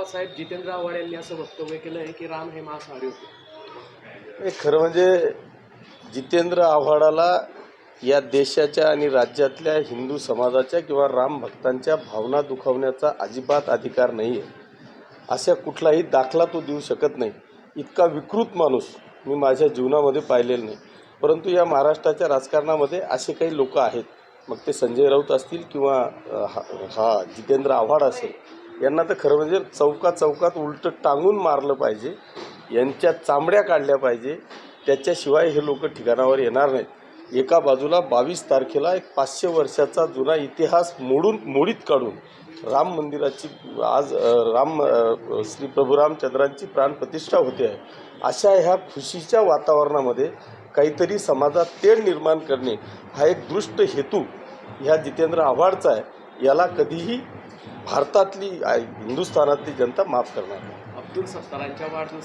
आप्पासाहेब जितेंद्र आव्हाड यांनी असं वक्तव्य केलं आहे की राम हे मांसाहारी होते. खरं म्हणजे जितेंद्र आव्हाडाला या देशाच्या आणि राज्यातल्या हिंदू समाजाच्या किंवा राम भक्तांच्या भावना दुखावण्याचा अजिबात अधिकार नाही आहे अशा कुठलाही दाखला तो देऊ शकत नाही. इतका विकृत माणूस मी माझ्या जीवनामध्ये पाहिलेला नाही. परंतु या महाराष्ट्राच्या राजकारणामध्ये असे काही लोक आहेत. मग ते संजय राऊत असतील किंवा हा हा जितेंद्र आव्हाड असेल यांना तर खरं म्हणजे चौकात चौकात उलटं टांगून मारलं पाहिजे. यांच्या चांबड्या काढल्या पाहिजे. त्याच्याशिवाय हे लोक ठिकाणावर येणार नाहीत. एका बाजूला बावीस तारखेला एक पाचशे वर्षाचा जुना इतिहास मोडून मोडीत काढून राम मंदिराची आज राम श्री प्रभू रामचंद्रांची प्राणप्रतिष्ठा होते. आहे अशा ह्या खुशीच्या वातावरणामध्ये काहीतरी समाजात तेढ निर्माण करणे हा एक दृष्ट हेतू ह्या जितेंद्र आव्हाडचा आहे. याला कधीही भारतातली हिंदुस्थानातली जनता माफ करणार नाही. अब्दुल सत्तारांच्या वाढदिवस